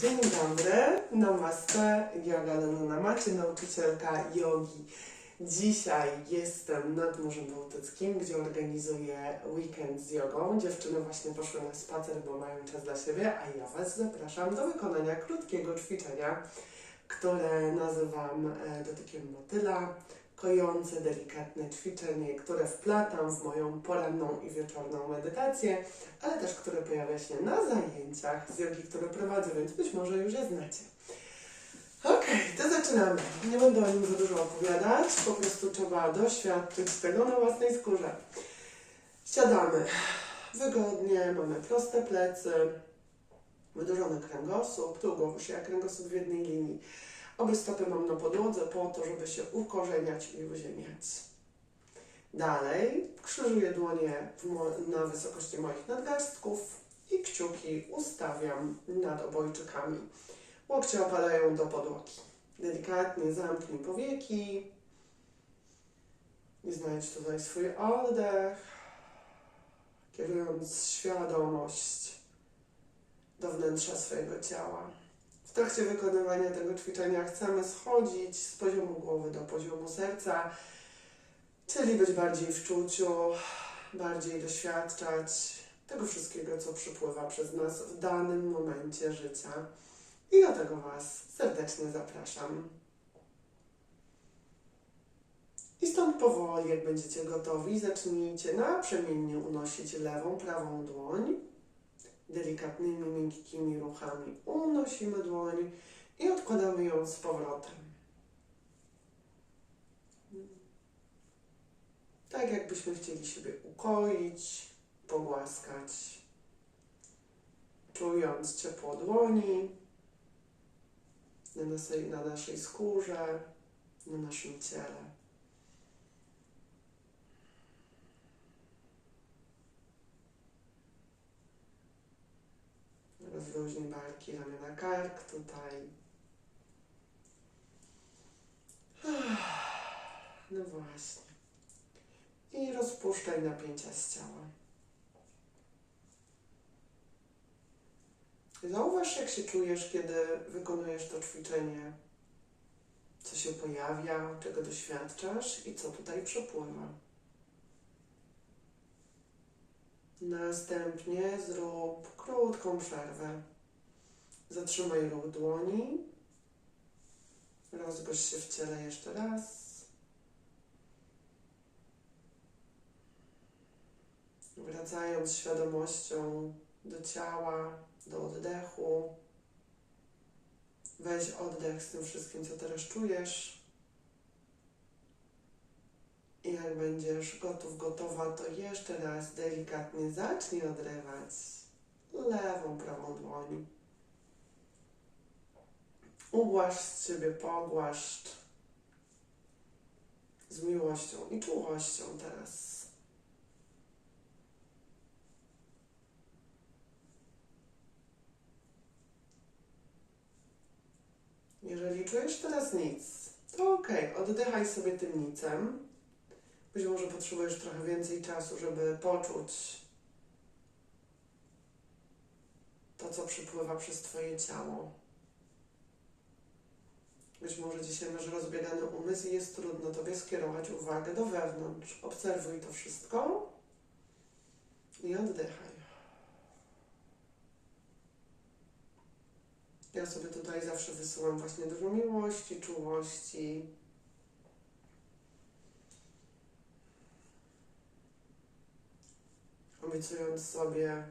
Dzień dobry, namaste, yoga na macie, nauczycielka jogi. Dzisiaj jestem nad Morzem Bałtyckim, gdzie organizuję weekend z jogą. Dziewczyny właśnie poszły na spacer, bo mają czas dla siebie, a ja Was zapraszam do wykonania krótkiego ćwiczenia, które nazywam e, dotykiem motyla. Kojące, delikatne ćwiczenie, które wplatam w moją poranną i wieczorną medytację, ale też które pojawia się na zajęciach z jogi, które prowadzę, więc być może już je znacie. Okej, to zaczynamy. Nie będę o nim za dużo opowiadać, po prostu trzeba doświadczyć tego na własnej skórze. Siadamy wygodnie, mamy proste plecy, wydłużony kręgosłup, tu głowa się kręgosłup w jednej linii. Obie stopy mam na podłodze po to, żeby się ukorzeniać i uziemiać. Dalej krzyżuję dłonie na wysokości moich nadgarstków i kciuki ustawiam nad obojczykami. Łokcie opadają do podłogi. Delikatnie zamknij powieki i znajdź tutaj swój oddech, kierując świadomość do wnętrza swojego ciała. W trakcie wykonywania tego ćwiczenia chcemy schodzić z poziomu głowy do poziomu serca, czyli być bardziej w czuciu, bardziej doświadczać tego wszystkiego, co przypływa przez nas w danym momencie życia. I do tego Was serdecznie zapraszam. I stąd powoli, jak będziecie gotowi, zacznijcie naprzemiennie unosić lewą, prawą dłoń. Delikatnymi, miękkimi ruchami unosimy dłoń i odkładamy ją z powrotem. Tak jakbyśmy chcieli siebie ukoić, pogłaskać, czując ciepło dłoni na naszej, na naszej skórze, na naszym ciele. Rozluźnij barki, ramiona, kark tutaj. No właśnie. I rozpuszczaj napięcia z ciała. Zauważ, jak się czujesz, kiedy wykonujesz to ćwiczenie. Co się pojawia, czego doświadczasz i co tutaj przepływa. Następnie zrób krótką przerwę. Zatrzymaj ruch dłoni. Rozgość się w ciele jeszcze raz. Wracając świadomością do ciała, do oddechu. Weź oddech z tym wszystkim, co teraz czujesz. I jak będziesz gotów, gotowa, to jeszcze raz delikatnie zacznij odrywać lewą, prawą dłoń. Ugłaszcz siebie, pogłaszcz z miłością i czułością teraz. Jeżeli czujesz teraz nic, to ok, oddychaj sobie tym nicem. Być może potrzebujesz trochę więcej czasu, żeby poczuć to, co przypływa przez Twoje ciało. Być może dzisiaj masz rozbiegany umysł i jest trudno Tobie skierować uwagę do wewnątrz. Obserwuj to wszystko i oddychaj. Ja sobie tutaj zawsze wysyłam właśnie dużo miłości, czułości. Obiecując sobie,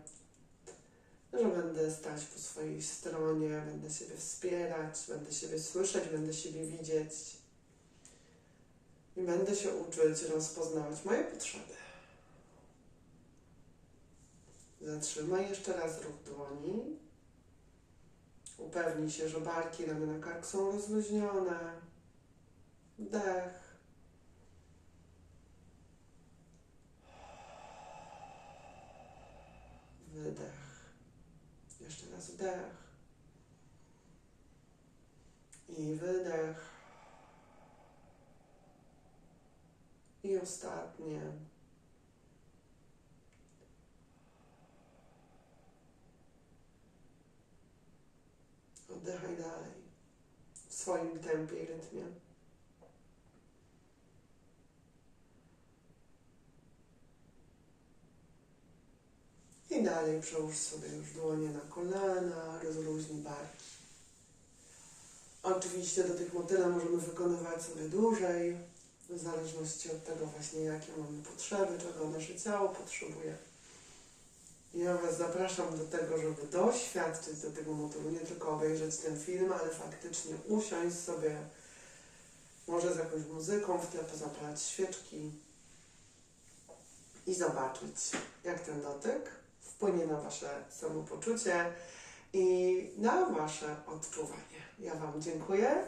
że będę stać po swojej stronie, będę siebie wspierać, będę siebie słyszeć, będę siebie widzieć i będę się uczyć rozpoznawać moje potrzeby. Zatrzymaj jeszcze raz ruch dłoni. Upewnij się, że barki, ramiona, kark są rozluźnione. Wdech. Wydech wdech i wydech. I ostatnie. Oddychaj dalej w swoim tempie i rytmie. I dalej przełóż sobie już dłonie na kolana, rozluźnij barki. Oczywiście do tych motyla możemy wykonywać sobie dłużej, w zależności od tego właśnie jakie mamy potrzeby, czego nasze ciało potrzebuje. Ja Was zapraszam do tego, żeby doświadczyć do tego motylu, nie tylko obejrzeć ten film, ale faktycznie usiąść sobie, może z jakąś muzyką, w tle pozapalać świeczki i zobaczyć, jak ten dotyk wpłynie na Wasze samopoczucie i na Wasze odczuwanie. Ja Wam dziękuję.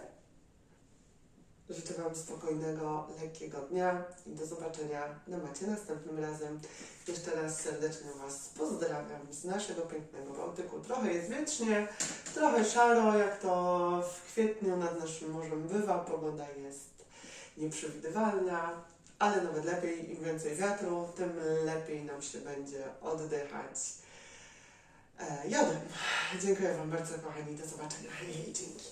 Życzę Wam spokojnego, lekkiego dnia i do zobaczenia na macie następnym razem. Jeszcze raz serdecznie Was pozdrawiam z naszego pięknego Bałtyku. Trochę jest wietrznie, trochę szaro, jak to w kwietniu nad naszym morzem bywa. Pogoda jest nieprzewidywalna, ale nawet lepiej, im więcej wiatru, tym lepiej nam się będzie oddychać e, jodem. Dziękuję Wam bardzo, kochani. Do zobaczenia. Hej, dzięki.